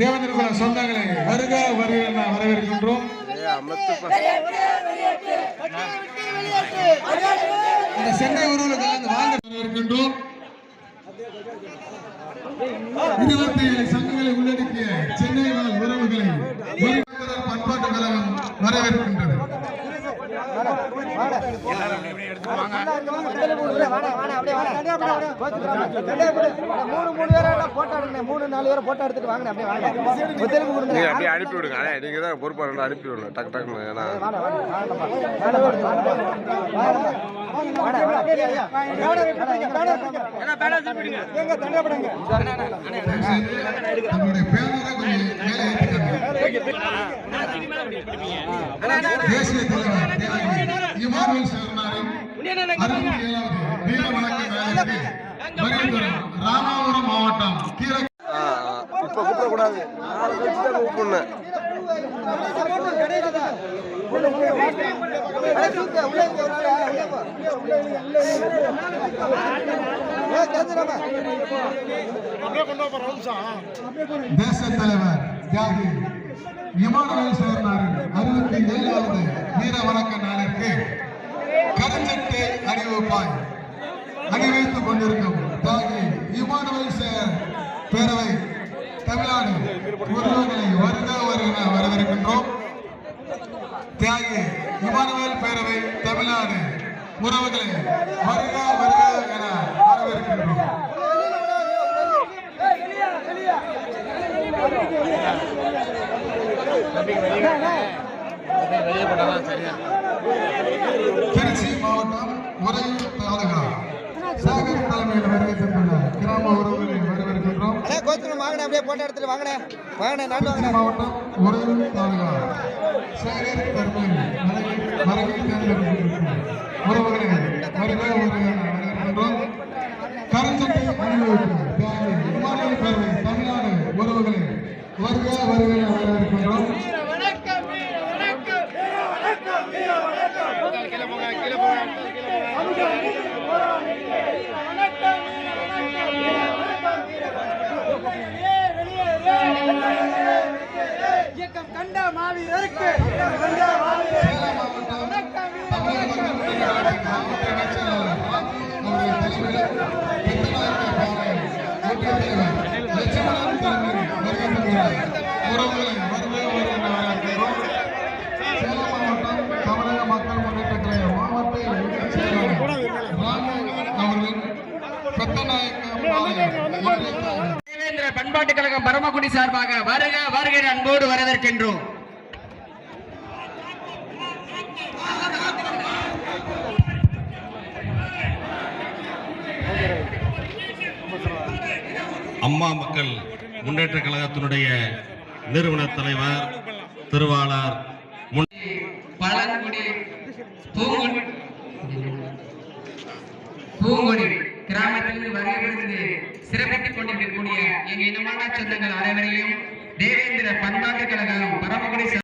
தேவந்திர சொந்தங்களை வருக வருக என வரவேற்கின்றோம். இந்த சென்னை உருவலுக்கு வாங்க வரவேற்கின்றோம். இருபத்தி ஏழு சங்கங்களை உள்ளடக்கிய சென்னை உறவுகளை பண்பாட்டு கழகம் வரவேற்கின்றது. மூணு மூணு பேரா போட்டோ எடுங்க மூணு நாலு பேரை போட்டோ எடுத்துட்டு வாங்க அப்படியே வாங்க ஒத்துழைப்பு கொடுங்க அப்படியே அனுப்பி விடுங்க தான் பொறுப்பாளர் அனுப்பி விடுங்க டக்கு டக்குன்னு தேசிய இமானுவேல் சேர்ந்தாரின் தேச தலைவர் ஜாகிர் இமானுவேல் சிவனாரின் அறுபத்தி ஏழாவது வீர வணக்க நாளிற்கு கருஞ்சட்டை அணிவிப்பாய் அணிவித்துக் கொண்டிருக்கும் தியாகி இமானுவேல் சேர் பேரவை தமிழ்நாடு உறவுகளை வருக வருக வரவிருக்கின்றோம் தியாகி இமானுவேல் பேரவை தமிழ்நாடு உறவுகளை வருக வருக என உரை தாளுகிறார் சேகர் தலைமையில் வருகை தந்துள்ள கிராம உறவுகளை வரவேற்கின்றோம். கோத்திரம் வாங்கின அப்படியே போட்டோ எடுத்துட்டு வாங்கின வாங்கின நான் வாங்கின மாவட்டம் உரை தாளுகிறார் சேகர் தலைமையில் வருகை தேர்ந்தெடுக்கின்றோம் உறவுகளை வருக இயக்கம் கண்ட மாவீரருக்கு. சேலம் தேவேந்திர பண்பாட்டுக் கழகம் பரமக்குடி சார்பாக வருக வருக என அன்போடு வரவேற்கின்றோம். அம்மா மக்கள் முன்னேற்ற கழகத்தினுடைய நிறுவன தலைவர் திருவாளர் முன் சிறப்பித்துக் கொண்டிருக்கக்கூடிய எங்க இனமான சொந்தங்கள் அனைவரையும் தேவேந்திர பன்னாட்டு கழகம் பரமக்குடி